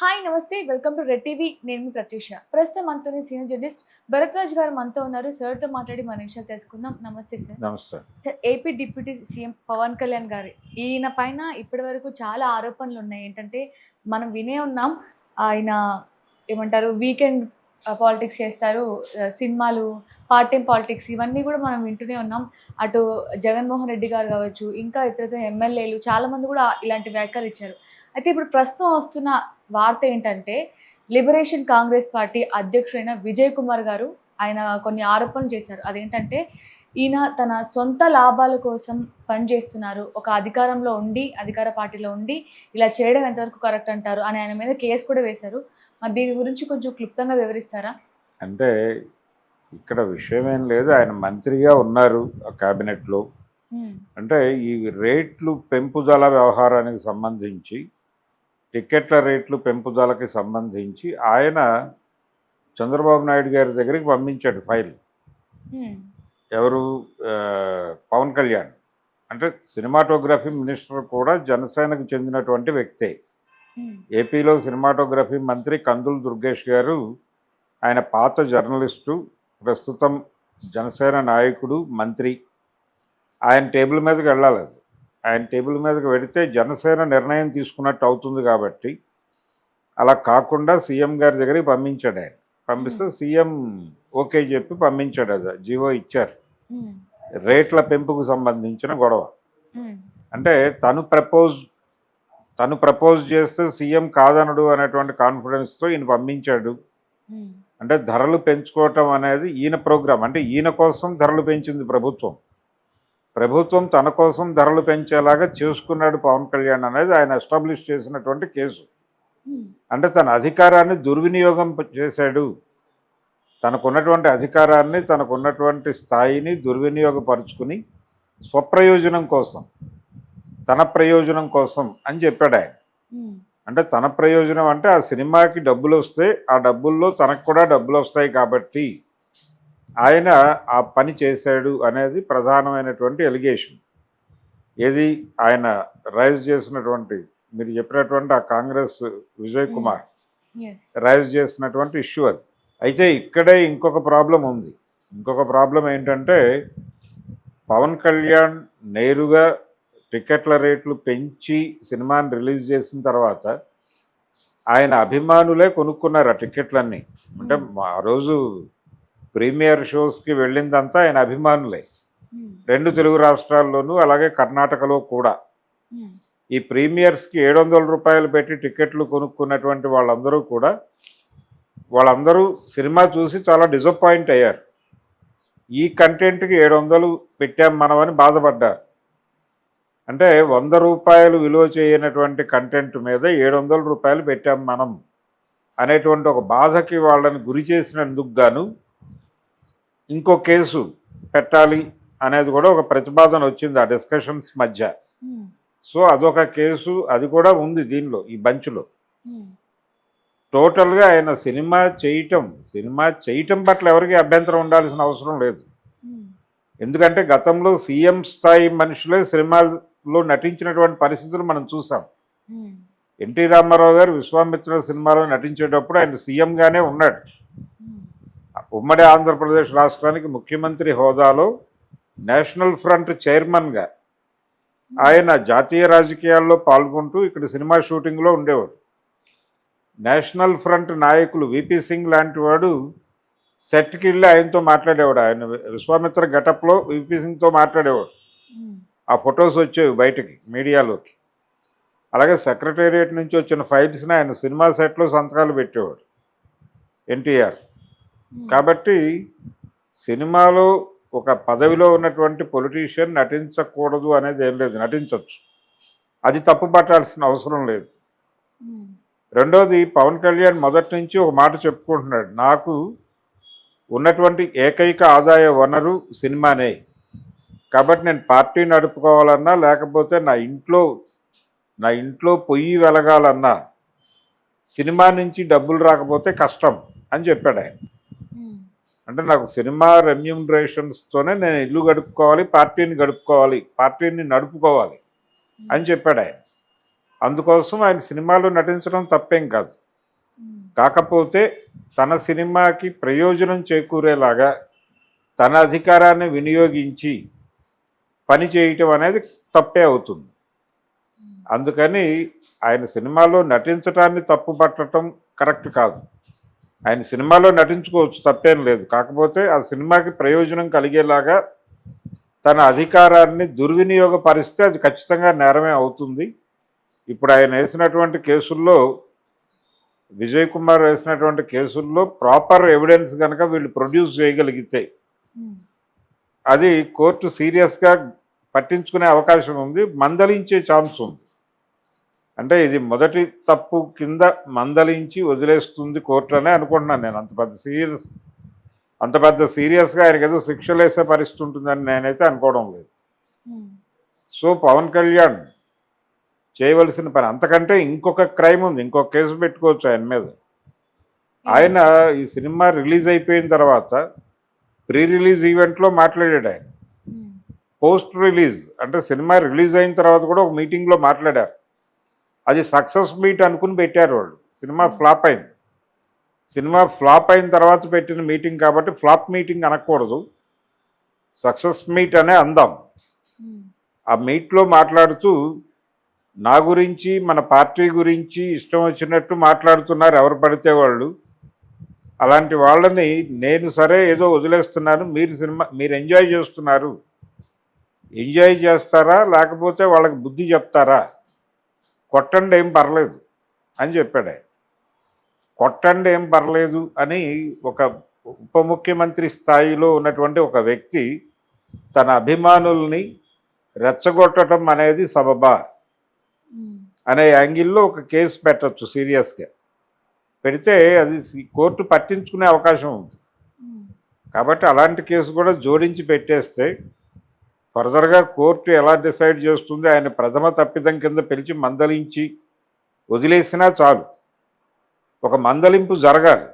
Hi నమస్తే. Welcome to red TV నేను ప్రత్యూష. ప్రస్తుతం మనతోనే సీనియర్ జర్నలిస్ట్ భరద్వాజ్ గారు మనతో ఉన్నారు. సార్తో మాట్లాడి మన విషయాలు తెలుసుకుందాం. నమస్తే సార్ నమస్తే. Sir AP deputy CM Pawan Kalyan గారి. ఈయన పైన ఇప్పటి వరకు చాలా ఆరోపణలు ఉన్నాయి. ఏంటంటే మనం వినే ఉన్నాం. ఆయన ఏమంటారు వీకెండ్ పాలిటిక్స్ చేస్తారు. సినిమాలు పార్ట్ టైం పాలిటిక్స్ ఇవన్నీ కూడా మనం వింటూనే ఉన్నాం. అటు జగన్మోహన్ రెడ్డి గారు కావచ్చు ఇంకా ఇతర ఎమ్మెల్యేలు చాలామంది కూడా ఇలాంటి వ్యాఖ్యలు ఇచ్చారు. అయితే ఇప్పుడు ప్రస్తుతం వస్తున్న వార్త ఏంటంటే లిబరేషన్ కాంగ్రెస్ పార్టీ అధ్యక్షుడైన విజయ్ కుమార్ గారు ఆయన కొన్ని ఆరోపణలు చేశారు. అదేంటంటే ఈయన తన సొంత లాభాల కోసం పనిచేస్తున్నారు. ఒక అధికారంలో ఉండి అధికార పార్టీలో ఉండి ఇలా చేయడం ఎంతవరకు కరెక్ట్ అంటారు? అని ఆయన మీద కేసు కూడా వేశారు. మరి దీని గురించి కొంచెం క్లుప్తంగా వివరిస్తారా? అంటే ఇక్కడ విషయం ఏం లేదు. ఆయన మంత్రిగా ఉన్నారు ఆ క్యాబినెట్లో. అంటే ఈ రేట్లు పెంపుదల వ్యవహారానికి సంబంధించి టికెట్ల రేట్లు పెంపుదలకి సంబంధించి ఆయన చంద్రబాబు నాయుడు గారి దగ్గరికి పంపించాడు ఫైల్. ఎవరు పవన్ కళ్యాణ్. అంటే సినిమాటోగ్రఫీ మినిస్టర్ కూడా జనసేనకు చెందినటువంటి వ్యక్తే. ఉమ్, ఏపీలో సినిమాటోగ్రఫీ మంత్రి కందుల దుర్గేష్ గారు ఆయన పాత జర్నలిస్టు ప్రస్తుతం జనసేన నాయకుడు మంత్రి. ఆయన టేబుల్ మీదకి వెళ్ళాలి ఆయన టేబుల్ మీదకి వెడితే జనసేన నిర్ణయం తీసుకున్నట్టు అవుతుంది కాబట్టి అలా కాకుండా సీఎం గారి దగ్గరికి పంపించాడు ఆయన. పంపిస్తే సీఎం ఓకే చెప్పి పంపించాడు అది. జీవో ఇచ్చారు. రేట్ల పెంపుకు సంబంధించిన గొడవ. అంటే తను ప్రపోజ్ తను ప్రపోజ్ చేస్తే సీఎం కాదనడు అనేటువంటి కాన్ఫిడెన్స్తో ఈయన పంపించాడు. అంటే ధరలు పెంచుకోవటం అనేది ఈయన ప్రోగ్రాం అంటే ఈయన కోసం ధరలు పెంచింది ప్రభుత్వం. ప్రభుత్వం తన కోసం ధరలు పెంచేలాగా చేసుకున్నాడు పవన్ కళ్యాణ్ అనేది ఆయన ఎస్టాబ్లిష్ చేసినటువంటి కేసు. అంటే తన అధికారాన్ని దుర్వినియోగం చేశాడు. తనకున్నటువంటి అధికారాన్ని తనకున్నటువంటి స్థాయిని దుర్వినియోగపరుచుకుని స్వప్రయోజనం కోసం తన ప్రయోజనం కోసం అని చెప్పాడు ఆయన. అంటే తన ప్రయోజనం అంటే ఆ సినిమాకి డబ్బులు వస్తే ఆ డబ్బుల్లో తనకు కూడా డబ్బులు వస్తాయి కాబట్టి ఆయన ఆ పని చేశాడు అనేది ప్రధానమైనటువంటి ఎలిగేషన్. ఏది ఆయన రైజ్ చేసినటువంటి మీరు చెప్పినటువంటి ఆ కాంగ్రెస్ విజయ్ కుమార్ రైజ్ చేసినటువంటి ఇష్యూ అది. అయితే ఇక్కడే ఇంకొక ప్రాబ్లం ఉంది. ఇంకొక ప్రాబ్లం ఏంటంటే పవన్ కళ్యాణ్ నేరుగా టికెట్ల రేట్లు పెంచి సినిమాని రిలీజ్ చేసిన తర్వాత ఆయన అభిమానులే కొనుక్కున్నారు ఆ టికెట్లన్నీ. అంటే మా- ఆ రోజు ప్రీమియర్ షోస్కి వెళ్ళిందంతా ఆయన అభిమానులే. ఉమ్, రెండు తెలుగు రాష్ట్రాల్లోనూ అలాగే కర్ణాటకలో కూడా. ఉమ్, ఈ ప్రీమియర్స్కి ఏడు వందల రూపాయలు పెట్టి టికెట్లు కొనుక్కున్నటువంటి వాళ్ళందరూ కూడా వాళ్ళందరూ సినిమా చూసి చాలా డిసప్పాయింట్ అయ్యారు. ఈ కంటెంట్కి ఏడు వందలు పెట్టాం మనం అని బాధపడ్డారు. అంటే వంద రూపాయలు విలువ చేయనటువంటి కంటెంట్ మీద ఏడు వందల రూపాయలు పెట్టాం మనం అనేటువంటి ఒక బాధకి వాళ్ళని గురి చేసినందుకు గాను ఇంకో కేసు పెట్టాలి అనేది కూడా ఒక ప్రతిపాదన వచ్చింది ఆ డిస్కషన్స్ మధ్య. ఉమ్, సో అదొక కేసు అది కూడా ఉంది దీనిలో ఈ బంచ్లో. ఉమ్, టోటల్గా ఆయన సినిమా చేయటం సినిమా చేయటం పట్ల ఎవరికి అభ్యంతరం ఉండాల్సిన అవసరం లేదు. ఎందుకంటే గతంలో సీఎం స్థాయి మనుషులే సినిమాల్లో నటించినటువంటి పరిస్థితులు మనం చూసాం. ఎన్టీ రామారావు గారు విశ్వామిత్ర సినిమాలో నటించేటప్పుడు ఆయన సీఎంగానే ఉన్నాడు. ఉమ్, ఉమ్మడి ఆంధ్రప్రదేశ్ రాష్ట్రానికి ముఖ్యమంత్రి హోదాలో నేషనల్ ఫ్రంట్ చైర్మన్గా ఆయన జాతీయ రాజకీయాల్లో పాల్గొంటూ ఇక్కడ సినిమా షూటింగ్లో ఉండేవాడు. నేషనల్ ఫ్రంట్ నాయకులు విపి సింగ్ లాంటి వాడు సెట్కి వెళ్ళి ఆయనతో మాట్లాడేవాడు. ఆయన విశ్వామిత్ర గటప్లో విపి సింగ్తో మాట్లాడేవాడు. ఆ ఫొటోస్ వచ్చేవి బయటకి మీడియాలోకి. అలాగే సెక్రటేరియట్ నుంచి వచ్చిన ఫైల్స్ని ఆయన సినిమా సెట్లో సంతకాలు పెట్టేవాడు ఎన్టీఆర్. కాబట్టి సినిమాలో ఒక పదవిలో ఉన్నటువంటి పొలిటీషియన్ నటించకూడదు అనేది ఏం లేదు నటించవచ్చు అది తప్పు పట్టాల్సిన అవసరం లేదు. రెండోది పవన్ కళ్యాణ్ మొదటి నుంచి ఒక మాట చెప్పుకుంటున్నాడు. నాకు ఉన్నటువంటి ఏకైక ఆదాయ వనరు సినిమానే. కాబట్టి నేను పార్టీ నడుపుకోవాలన్నా లేకపోతే నా ఇంట్లో నా ఇంట్లో పొయ్యి వెలగాలన్నా సినిమా నుంచి డబ్బులు రాకపోతే కష్టం అని చెప్పాడు ఆయన. అంటే నాకు సినిమా రెమ్యూనరేషన్స్తోనే నేను ఇల్లు గడుపుకోవాలి పార్టీని గడుపుకోవాలి పార్టీని నడుపుకోవాలి అని చెప్పాడు ఆయన. అందుకోసం ఆయన సినిమాలో నటించడం తప్పేం కాదు. కాకపోతే తన సినిమాకి ప్రయోజనం చేకూరేలాగా తన అధికారాన్ని వినియోగించి పని చేయటం అనేది తప్పే అవుతుంది. అందుకని ఆయన సినిమాలో నటించటాన్ని తప్పు పట్టడం కరెక్ట్ కాదు. ఆయన సినిమాలో నటించుకోవచ్చు తప్పేం లేదు. కాకపోతే ఆ సినిమాకి ప్రయోజనం కలిగేలాగా తన అధికారాన్ని దుర్వినియోగపరిస్తే అది ఖచ్చితంగా నేరమే అవుతుంది. ఇప్పుడు ఆయన వేసినటువంటి కేసుల్లో విజయ్ కుమార్ వేసినటువంటి కేసుల్లో ప్రాపర్ ఎవిడెన్స్ కనుక వీళ్ళు ప్రొడ్యూస్ చేయగలిగితే అది కోర్టు సీరియస్గా పట్టించుకునే అవకాశం ఉంది మందలించే ఛాన్స్ ఉంది. అంటే ఇది మొదటి తప్పు కింద మందలించి వదిలేస్తుంది కోర్టు అనే అనుకుంటున్నాను నేను. అంత పెద్ద సీరియస్ అంత పెద్ద సీరియస్గా ఆయనకి ఏదో శిక్షలు వేసే పరిస్థితి ఉంటుందని నేనైతే అనుకోవడం లేదు. సో పవన్ కళ్యాణ్ చేయవలసిన పని. అంతకంటే ఇంకొక క్రైమ్ ఉంది. ఇంకొక కేసు పెట్టుకోవచ్చు ఆయన మీద. ఆయన ఈ సినిమా రిలీజ్ అయిపోయిన తర్వాత ప్రీ రిలీజ్ ఈవెంట్లో మాట్లాడాడు ఆయన. పోస్ట్ రిలీజ్ అంటే సినిమా రిలీజ్ అయిన తర్వాత కూడా ఒక మీటింగ్లో మాట్లాడారు. అది సక్సెస్ మీట్ అనుకుని పెట్టారు వాళ్ళు. సినిమా ఫ్లాప్ అయింది. సినిమా ఫ్లాప్ అయిన తర్వాత పెట్టిన మీటింగ్ కాబట్టి ఫ్లాప్ మీటింగ్ అనకూడదు. సక్సెస్ మీట్ అనే అందాం. ఆ మీట్లో మాట్లాడుతూ నా గురించి మన పార్టీ గురించి ఇష్టం వచ్చినట్టు మాట్లాడుతున్నారు ఎవరు పడితే వాళ్ళు. అలాంటి వాళ్ళని నేను సరే ఏదో వదిలేస్తున్నాను మీరు సినిమా మీరు ఎంజాయ్ చేస్తున్నారు. ఎంజాయ్ చేస్తారా లేకపోతే వాళ్ళకి బుద్ధి చెప్తారా? కొట్టండి ఏం పర్లేదు అని చెప్పాడు కొట్టండి ఏం పర్లేదు అని ఒక ఉప ముఖ్యమంత్రి స్థాయిలో ఉన్నటువంటి ఒక వ్యక్తి తన అభిమానుల్ని రెచ్చగొట్టడం అనేది సబబా. అనే యాంగిల్లో ఒక కేసు పెట్టచ్చు సీరియస్గా. పెడితే అది కోర్టు పట్టించుకునే అవకాశం ఉంది. కాబట్టి అలాంటి కేసు కూడా జోడించి పెట్టేస్తే ఫర్దర్గా కోర్టు ఎలా డిసైడ్ చేస్తుంది ఆయన ప్రథమ తప్పిదం కింద పిలిచి మందలించి వదిలేసినా చాలు. ఒక మందలింపు జరగాలి.